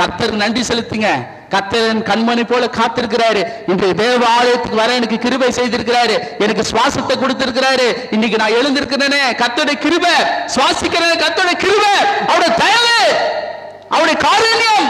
கர்த்தர் நன்றி செலுத்துங்க. கர்த்தரன் கண்மணி போல காத்திருக்கிறாரு. இன்றைய தேவ ஆலயத்துக்கு வர எனக்கு கிருபை செய்திருக்கிறாரு. எனக்கு சுவாசத்தை கொடுத்திருக்கிறாரு. இன்னைக்கு நான் எழுந்திருக்கிறேனே கத்தோட கிருபை. சுவாசிக்கிறேன் கத்தோட கிருபை. அவருடைய தயவு. அவருடைய காரண்யம்.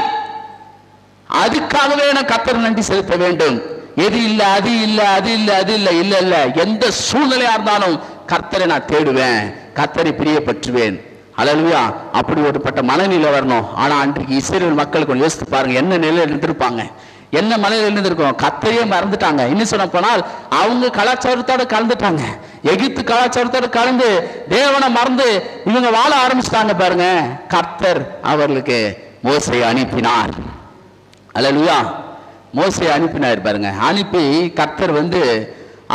அதுக்காகவே நான் கத்தர் நன்றி செலுத்த வேண்டும். எது இல்ல அது இல்ல அது இல்ல அது இல்ல இல்ல இல்ல. எந்த சூழ்நிலையா இருந்தாலும் கர்த்தரை நான் தேடுவேன். கர்த்தரை பிரியப்பற்றுவேன். அழலுயா அப்படி ஒருப்பட்ட மனநிலை வரணும். ஆனா அன்றைக்கு இஸ்ரேல் மக்கள் கொஞ்சம் யோசித்து பாருங்க என்ன நிலையில இருந்திருப்பாங்க? என்ன மலையில இருந்திருக்கோம்? கத்தையே மறந்துட்டாங்க. இன்னும் சொல்ல போனால் அவங்க கலாச்சாரத்தோட கலந்துட்டாங்க. எகிப்து கலாச்சாரத்தோட கலந்து தேவனை மறந்து இவங்க வாழ ஆரம்பிச்சிட்டாங்க பாருங்க. கர்த்தர் அவர்களுக்கு மோசை அனுப்பினார். அல்லேலூயா மோசையை அனுப்பினார் பாருங்க. அனுப்பி கர்த்தர் வந்து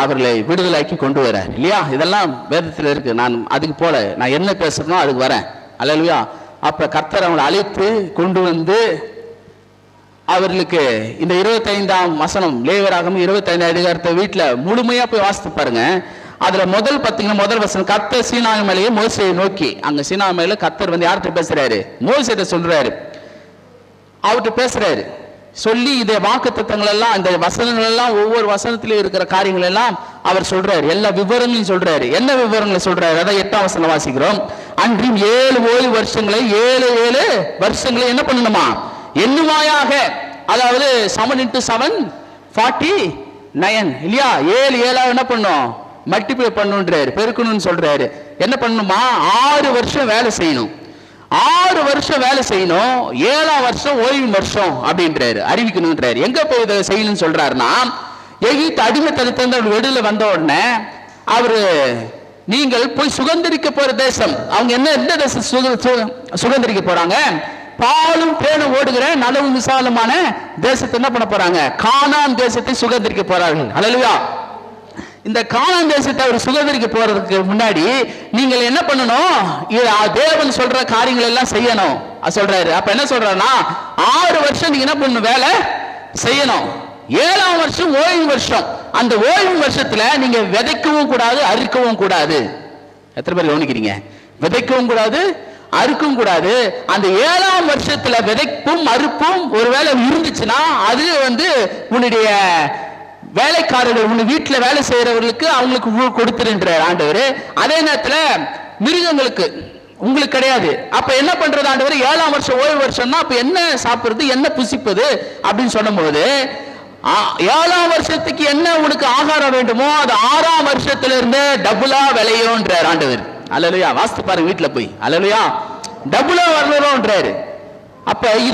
அவர்களை விடுதலாக்கி கொண்டு வரார் இல்லையா? இதெல்லாம் வேதத்தில் இருக்கு. நான் அதுக்கு போல. நான் என்ன பேசுறனோ அதுக்கு வரேன். அல்லேலூயா. அப்ப கர்த்தர் அவங்களை அழைத்து கொண்டு வந்து அவர்களுக்கு இந்த இருபத்தைந்தாம் வசனம் லேவராகவும் இருபத்தைந்தாம் அதிகாரத்தை வீட்டில் முழுமையா போய் வாசித்து பாருங்க. அதுல முதல் பார்த்தீங்கன்னா முதல் வசனம் கர்த்தர் சீனாய் மேலேயே மோசையை நோக்கி. அங்க சீனா மேல கத்தர் வந்து யார்கிட்ட பேசுறாரு? மோசிட்ட சொல்றாரு. அவர்கிட்ட பேசுறாரு. சொல்லி இதை வாக்கு தத்தங்கள் எல்லாம் இந்த வசனங்கள் எல்லாம் ஒவ்வொரு வசனத்திலும் இருக்கிற காரியங்கள் எல்லாம் அவர் சொல்றாரு. எல்லா விவரங்களையும் சொல்றாரு. என்ன விவரங்களை சொல்றாரு? அதான் எட்டாம் வசனம் வாசிக்கிறோம். அன்றும் ஏழு ஓய்வு வருஷங்களை ஏழு ஏழு வருஷங்களை என்ன பண்ணணுமா? எண்ணுமாயாக அதாவது seven into seven forty nine இல்லையா? ஏழு ஏழாக என்ன பண்ணும்? மல்டிப்ளை பண்ணுன்றாரு பெருக்கணும்னு சொல்றாரு. என்ன பண்ணணுமா? ஆறு வருஷம் வேலை செய்யணும். ஆறு வருஷம் வேலை செய்யணும் ஏழாம் வருஷம் ஓய்வு வருஷம் அப்படின்றாரு. அறிவிக்கணும்ன்றாரு. எங்க போய் இதை செய்யணும்னு சொல்றாருன்னா எகிப்து அடிமைத்தனத்திலிருந்து அவர் வெளியில வந்த உடனே அவரு நீங்கள் போய் சுதந்திரிக்க போற தேசம். அவங்க என்ன எந்த தேசம் சுக- சுதந்திரிக்க போறாங்க? பாலும் தேனும் ஓடுகிற நலவும் விசாலமான தேசத்தை என்ன பண்ண போறாங்க? கானான் தேசத்தை சுதந்திரிக்க போறார்கள். அல்லா இந்த கானான் தேசத்தை ஒரு சுகத்திற்கு போறதுக்கு முன்னாடி நீங்கள் என்ன பண்ணணும்? இது தேவன் சொல்ற காரியங்கள் எல்லாம் செய்யணும் சொல்றாரு. அப்ப என்ன சொல்றாருன்னா ஆறு வருஷம் நீங்க என்ன பண்ணணும்? வேலை செய்யணும். ஏழாம் வருஷம் ஓய்வு வருஷம். அந்த ஓய்வு வருஷத்துல நீங்க விதைக்கவும் கூடாது அறுக்கவும் கூடாது. எத்தனை பேர் கவனிக்கிறீங்க? விதைக்கவும் கூடாது அறுக்கவும் கூடாது. அந்த ஏழாம் வருஷத்துல விதைப்பும் அறுப்பும் ஒருவேளை இருந்துச்சுன்னா அது வந்து உன்னுடைய வேலைக்காரர்கள் உன் வீட்டில் வேலை செய்யறவர்களுக்கு அவங்களுக்கு ஊ- கொடுத்துருன்றார் ஆண்டவர். அதே நேரத்தில் மிருகங்களுக்கு உங்களுக்கு கிடையாது. அப்ப என்ன பண்றது ஆண்டவர்? ஏழாம் வருஷம் ஓய்வு வருஷம்னா அப்ப என்ன சாப்பிடுறது என்ன புசிப்பது அப்படின்னு சொல்லும்போது ஏழாம் வருஷத்துக்கு என்ன உனக்கு ஆகாரம் வேண்டுமோ அது ஆறாம் வருஷத்துல இருந்து டபுளா விளையும்ன்றார் ஆண்டவர். அல்லலுயா வாஸ்து பாருங்க வீட்டுல போய். அல்லலுயா டபுளா வரணும்ன்றாரு. அப்ப இது